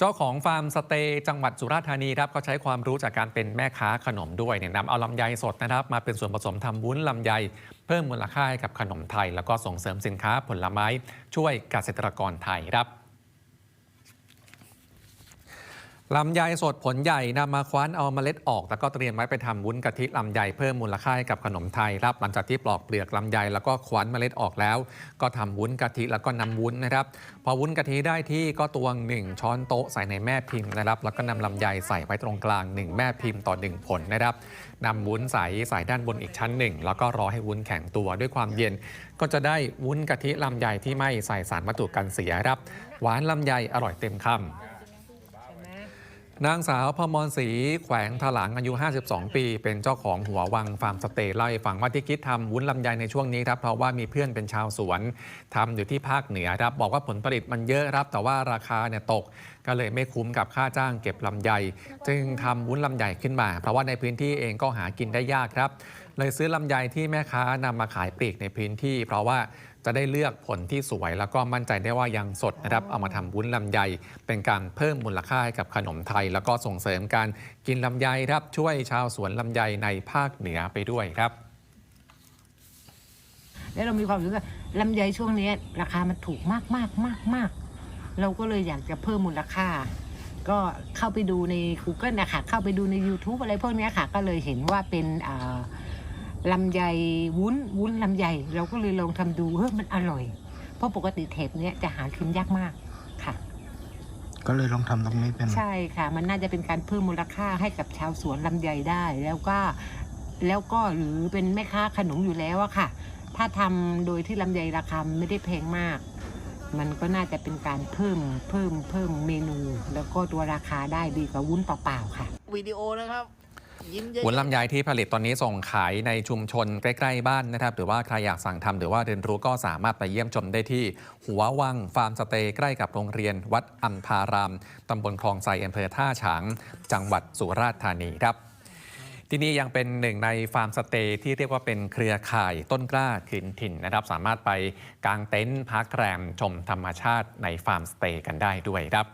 เจ้าของฟาร์มสเตย์จังหวัดสุราษฎร์ธานีครับเขาใช้ความรู้จากการเป็นแม่ค้าขนมด้วยเนี่ยนำเอาลำไยสดนะครับ มาเป็นส่วนผสมทำวุ้นลำไย เพิ่มมูลค่าให้กับขนมไทย แล้วก็ส่งเสริมสินค้าผลไม้ช่วยเกษตรกรไทยครับ ลำไยสดผลใหญ่นำมาคว้านเอาเมล็ดออก แล้วก็เตรียมไว้ไปทำวุ้นกะทิลำไยเพิ่มมูลค่าให้กับขนมไทยครับหลังจากที่ปลอกเปลือกลำไยแล้วก็คว้านเมล็ดออกแล้ว ก็ทำวุ้นกะทิแล้วก็นำวุ้นนะครับ พอวุ้นกะทิได้ที่ก็ตวง 1 ช้อนโต๊ะใส่ในแม่พิมพ์นะครับ แล้วก็นำลำไยใส่ไว้ตรงกลาง 1 แม่พิมพ์ต่อ 1 ผลนะครับนำวุ้นใส่ใส่ด้านบนอีกชั้นหนึ่งแล้วก็รอให้วุ้นแข็งตัวด้วยความเย็น ก็จะได้วุ้นกะทิลำไยที่ไม่ใส่สารวัตถุกันเสียครับหวานลำไยอร่อยเต็มคำ นางสาวพมรศรีแขวงถลางอายุ 52 ปี เป็นเจ้าของหัววังฟาร์มสเตย์เล่าให้ฟังว่าที่คิดทำวุ้นลำไยในช่วงนี้ครับเพราะว่ามีเพื่อนเป็นชาวสวนทำอยู่ที่ภาคเหนือครับบอกว่าผลผลิตมันเยอะครับแต่ว่าราคาเนี่ยตก ก็เลยไม่คุ้มกับค่าจ้างเก็บลำไย จึงทำวุ้นลำไยขึ้นมา เพราะว่าในพื้นที่เองก็หากินได้ยากครับ เลยซื้อลำไยที่แม่ค้านำมาขายปลีกในพื้นที่ เพราะว่าจะได้เลือกผลที่สวย แล้วก็มั่นใจได้ว่ายังสดนะครับเอามาทำวุ้นลำไย เป็นการเพิ่มมูลค่าให้กับขนมไทย แล้วก็ส่งเสริมการกินลำไยครับช่วยชาวสวนลำไยในภาคเหนือไปด้วยครับแล้วเรามีความรู้สึกว่าลำไยช่วงนี้ราคามันถูกมากมากมากมาก เราก็เลยอยากจะเพิ่มมูลค่า ก็เข้าไปดูใน Google นะคะเข้าไปดูใน YouTube อะไรพวกเนี้ยค่ะ ก็เลยเห็นว่าเป็นอ่าลำไยวุ้นวุ้นลำไยเราก็เลยลองทำดูเฮ้ยมันอร่อย เพราะปกติเทปเนี้ยจะหากินยากมากค่ะ ก็เลยลองทำตรงนี้เป็นใช่ค่ะ มันน่าจะเป็นการเพิ่มมูลค่าให้กับชาวสวนลำไยได้ แล้วก็แล้วก็หรือเป็นแม่ค้าขนมอยู่แล้วอะค่ะ ถ้าทำโดยที่ลำไยราคาไม่ได้แพงมาก มันก็น่าจะเป็นการเพิ่มเพิ่มเพิ่มเมนู แล้วก็ตัวราคาได้ดีกว่าวุ้นเปล่าๆค่ะ วิดีโอนะครับยิ้มเยอะวุ้นลำไยที่ผลิตตอนนี้ส่งขายในชุมชนใกล้ ๆ บ้านนะครับ หรือว่าใครอยากสั่งทำหรือว่าเรียนรู้ก็สามารถไปเยี่ยมชมได้ที่ หัววังฟาร์มสเตย์ใกล้กับโรงเรียน วัดอัมพารามตำบลคลองไซอำเภอท่าฉาง จังหวัดสุราษฎร์ธานีครับ ที่นี่ยังเป็นหนึ่งในฟาร์มสเตย์ที่เรียกว่าเป็นเครือข่ายต้นกล้าคืนถิ่นนะครับ สามารถไปกางเต็นท์พักแรมชมธรรมชาติในฟาร์มสเตย์กันได้ด้วยครับ